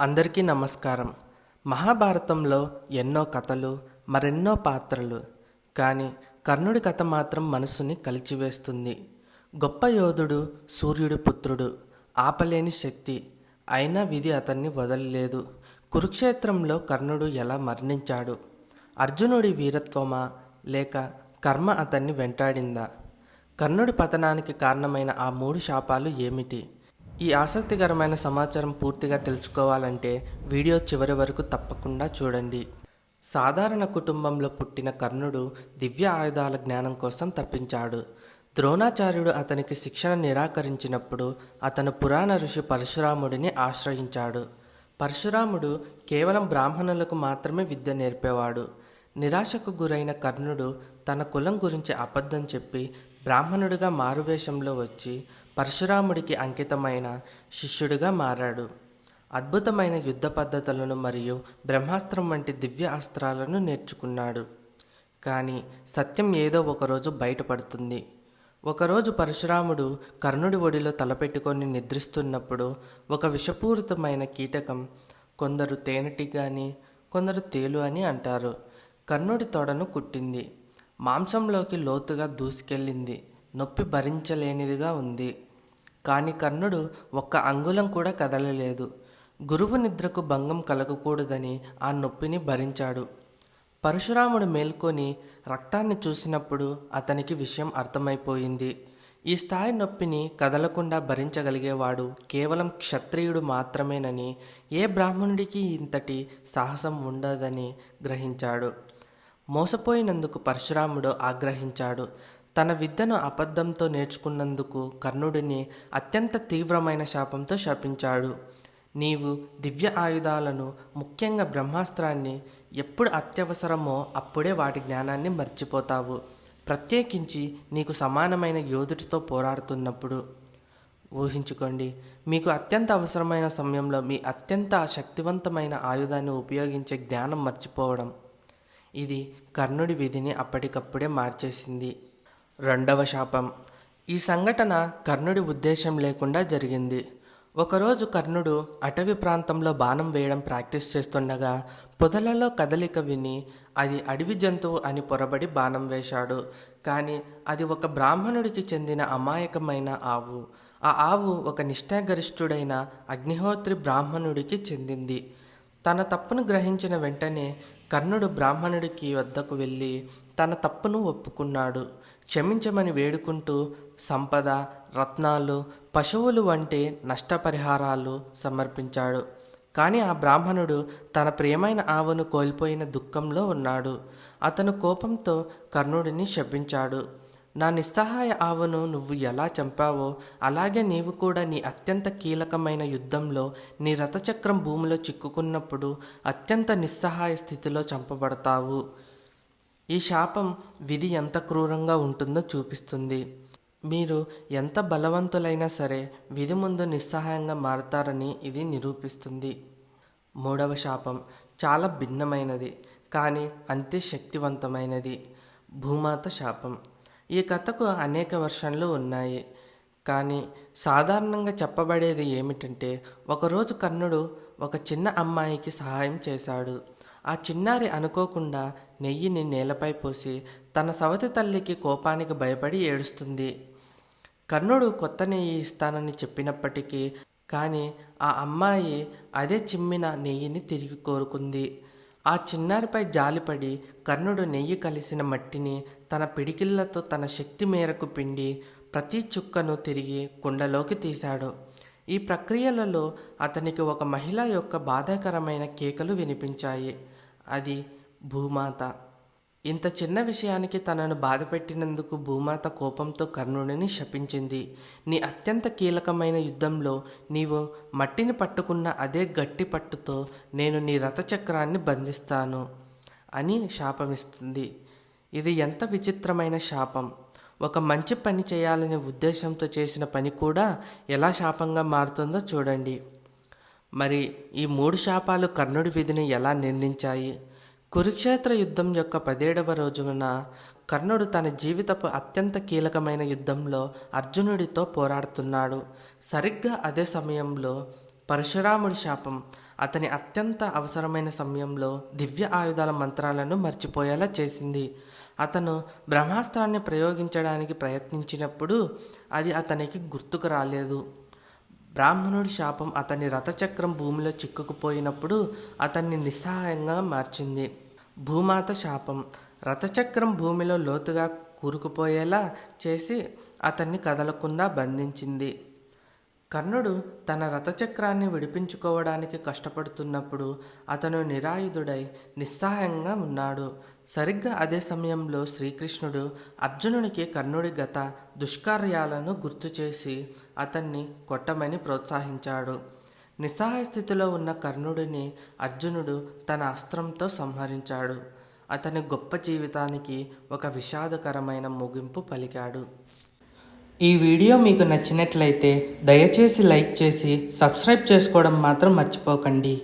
అందరికీ నమస్కారం. మహాభారతంలో ఎన్నో కథలు మరెన్నో పాత్రలు. కానీ కర్ణుడి కథ మాత్రం మనసుని కలిచివేస్తుంది. గొప్ప యోధుడు సూర్యుడి పుత్రుడు ఆపలేని శక్తి. అయినా విధి అతన్ని వదలలేదు. కురుక్షేత్రంలో కర్ణుడు ఎలా మరణించాడు? అర్జునుడి వీరత్వమా? లేక కర్మ అతన్ని వెంటాడిందా? కర్ణుడి పతనానికి కారణమైన ఆ మూడు శాపాలు ఏమిటి? ఈ ఆసక్తికరమైన సమాచారం పూర్తిగా తెలుసుకోవాలంటే వీడియో చివరి వరకు తప్పకుండా చూడండి. సాధారణ కుటుంబంలో పుట్టిన కర్ణుడు దివ్య ఆయుధాల జ్ఞానం కోసం తప్పించాడు. ద్రోణాచార్యుడు అతనికి శిక్షణ నిరాకరించినప్పుడు అతను పురాణ ఋషి పరశురాముడిని ఆశ్రయించాడు. పరశురాముడు కేవలం బ్రాహ్మణులకు మాత్రమే విద్య నేర్పేవాడు. నిరాశకు గురైన కర్ణుడు తన కులం గురించి అబద్ధం చెప్పి బ్రాహ్మణుడిగా మారువేషంలో వచ్చి పరశురాముడికి అంకితమైన శిష్యుడిగా మారాడు. అద్భుతమైన యుద్ధ పద్ధతులను మరియు బ్రహ్మాస్త్రం వంటి దివ్య అస్త్రాలను నేర్చుకున్నాడు. కానీ సత్యం ఏదో ఒకరోజు బయటపడుతుంది. ఒకరోజు పరశురాముడు కర్ణుడి ఒడిలో తలపెట్టుకొని నిద్రిస్తున్నప్పుడు ఒక విషపూరితమైన కీటకం కొందరు తేనెటీగ అని కొందరు తేలు అని అంటారు. కర్ణుడి తోడను కుట్టింది. మాంసంలోకి లోతుగా దూసుకెళ్ళింది. నొప్పి భరించలేనిదిగా ఉంది. కానీ కర్ణుడు ఒక్క అంగుళం కూడా కదలలేదు. గురువు నిద్రకు భంగం కలగకూడదని ఆ నొప్పిని భరించాడు. పరశురాముడు మేల్కొని రక్తాన్ని చూసినప్పుడు అతనికి విషయం అర్థమైపోయింది. ఈ స్థాయి నొప్పిని కదలకుండా భరించగలిగేవాడు కేవలం క్షత్రియుడు మాత్రమేనని ఏ బ్రాహ్మణుడికి ఇంతటి సాహసం ఉండదని గ్రహించాడు. మోసపోయినందుకు పరశురాముడు ఆగ్రహించాడు. తన విద్యను అబద్ధంతో నేర్చుకున్నందుకు కర్ణుడిని అత్యంత తీవ్రమైన శాపంతో శపించాడు. నీవు దివ్య ఆయుధాలను ముఖ్యంగా బ్రహ్మాస్త్రాన్ని ఎప్పుడు అత్యవసరమో అప్పుడే వాటి జ్ఞానాన్ని మర్చిపోతావు. ప్రత్యేకించి నీకు సమానమైన యోధుడితో పోరాడుతున్నప్పుడు. ఊహించుకోండి మీకు అత్యంత అవసరమైన సమయంలో మీ అత్యంత శక్తివంతమైన ఆయుధాన్ని ఉపయోగించే జ్ఞానం మర్చిపోవడం. ఇది కర్ణుడి విధిని అప్పటికప్పుడే మార్చేసింది. రెండవ శాపం. ఈ సంఘటన కర్ణుడి ఉద్దేశం లేకుండా జరిగింది. ఒకరోజు కర్ణుడు అటవీ ప్రాంతంలో బాణం వేయడం ప్రాక్టీస్ చేస్తుండగా పొదలలో కదలిక విని అది అడవి జంతువు అని పొరబడి బాణం వేశాడు. కానీ అది ఒక బ్రాహ్మణుడికి చెందిన అమాయకమైన ఆవు. ఆ ఆవు ఒక నిష్ఠాగరిష్ఠుడైన అగ్నిహోత్రి బ్రాహ్మణుడికి చెందింది. తన తప్పును గ్రహించిన వెంటనే కర్ణుడు బ్రాహ్మణుడికి వద్దకు వెళ్ళి తన తప్పును ఒప్పుకున్నాడు. క్షమించమని వేడుకుంటూ సంపద రత్నాలు పశువులు వంటి నష్టపరిహారాలు సమర్పించాడు. కానీ ఆ బ్రాహ్మణుడు తన ప్రియమైన ఆవును కోల్పోయిన దుఃఖంలో ఉన్నాడు. అతను కోపంతో కర్ణుడిని శపించాడు. నా నిస్సహాయ ఆవును నువ్వు ఎలా చంపావో అలాగే నీవు కూడా నీ అత్యంత కీలకమైన యుద్ధంలో నీ రథచక్రం భూమిలో చిక్కుకున్నప్పుడు అత్యంత నిస్సహాయ స్థితిలో చంపబడతావు. ఈ శాపం విధి ఎంత క్రూరంగా ఉంటుందో చూపిస్తుంది. మీరు ఎంత బలవంతులైనా సరే విధి ముందు నిస్సహాయంగా మారతారని ఇది నిరూపిస్తుంది. మూడవ శాపం చాలా భిన్నమైనది కానీ అంతే శక్తివంతమైనది. భూమాత శాపం. ఈ కథకు అనేక వర్షన్లు ఉన్నాయి. కానీ సాధారణంగా చెప్పబడేది ఏమిటంటే ఒకరోజు కర్ణుడు ఒక చిన్న అమ్మాయికి సహాయం చేశాడు. ఆ చిన్నారి అనుకోకుండా నెయ్యిని నేలపై పోసి తన సవతి తల్లికి కోపానికి భయపడి ఏడుస్తుంది. కర్ణుడు కొత్త నెయ్యి ఇస్తానని చెప్పినప్పటికీ కానీ ఆ అమ్మాయి అదే చిమ్మిన నెయ్యిని తిరిగి కోరుకుంది. ఆ చిన్నారిపై జాలిపడి కర్ణుడు నెయ్యి కలిసిన మట్టిని తన పిడికిళ్ళతో తన శక్తి మేరకు పిండి ప్రతి చుక్కను తిరిగి కుండలోకి తీశాడు. ఈ ప్రక్రియలలో అతనికి ఒక మహిళ యొక్క బాధాకరమైన కేకలు వినిపించాయి. అది భూమాత. ఇంత చిన్న విషయానికి తనను బాధపెట్టినందుకు భూమాత కోపంతో కర్ణుడిని శపించింది. నీ అత్యంత కీలకమైన యుద్ధంలో నీవు మట్టిని పట్టుకున్న అదే గట్టి పట్టుతో నేను నీ రథచక్రాన్ని బంధిస్తాను అని శాపమిస్తుంది. ఇది ఎంత విచిత్రమైన శాపం. ఒక మంచి పని చేయాలనే ఉద్దేశంతో చేసిన పని కూడా ఎలా శాపంగా మారుతుందో చూడండి. మరి ఈ మూడు శాపాలు కర్ణుడి విధిని ఎలా నిర్ణించాయి కురుక్షేత్ర యుద్ధం యొక్క పదేడవ రోజున కర్ణుడు తన జీవితపు అత్యంత కీలకమైన యుద్ధంలో అర్జునుడితో పోరాడుతున్నాడు. సరిగ్గా అదే సమయంలో పరశురాముడి శాపం అతని అత్యంత అవసరమైన సమయంలో దివ్య ఆయుధాల మంత్రాలను మర్చిపోయేలా చేసింది. అతను బ్రహ్మాస్త్రాన్ని ప్రయోగించడానికి ప్రయత్నించినప్పుడు అది అతనికి గుర్తుకు రాలేదు. బ్రాహ్మణుడి శాపం అతని రథచక్రం భూమిలో చిక్కుకుపోయినప్పుడు అతన్ని నిస్సహాయంగా మార్చింది. భూమాత శాపం. రథచక్రం భూమిలో లోతుగా కూరుకుపోయేలా చేసి అతన్ని కదలకుండా బంధించింది. కర్ణుడు తన రథచక్రాన్ని విడిపించుకోవడానికి కష్టపడుతున్నప్పుడు అతను నిరాయుధుడై నిస్సహాయంగా ఉన్నాడు. సరిగ్గా అదే సమయంలో శ్రీకృష్ణుడు అర్జునునికి కర్ణుడి గత దుష్కార్యాలను గుర్తు చేసి అతన్ని కొట్టమని ప్రోత్సహించాడు. నిస్సహాయ స్థితిలో ఉన్న కర్ణుడిని అర్జునుడు తన అస్త్రంతో సంహరించాడు. అతని గొప్ప జీవితానికి ఒక విషాదకరమైన ముగింపు పలికాడు. ఈ వీడియో మీకు నచ్చినట్లయితే దయచేసి లైక్ చేసి సబ్స్క్రైబ్ చేసుకోవడం మాత్రం మర్చిపోకండి.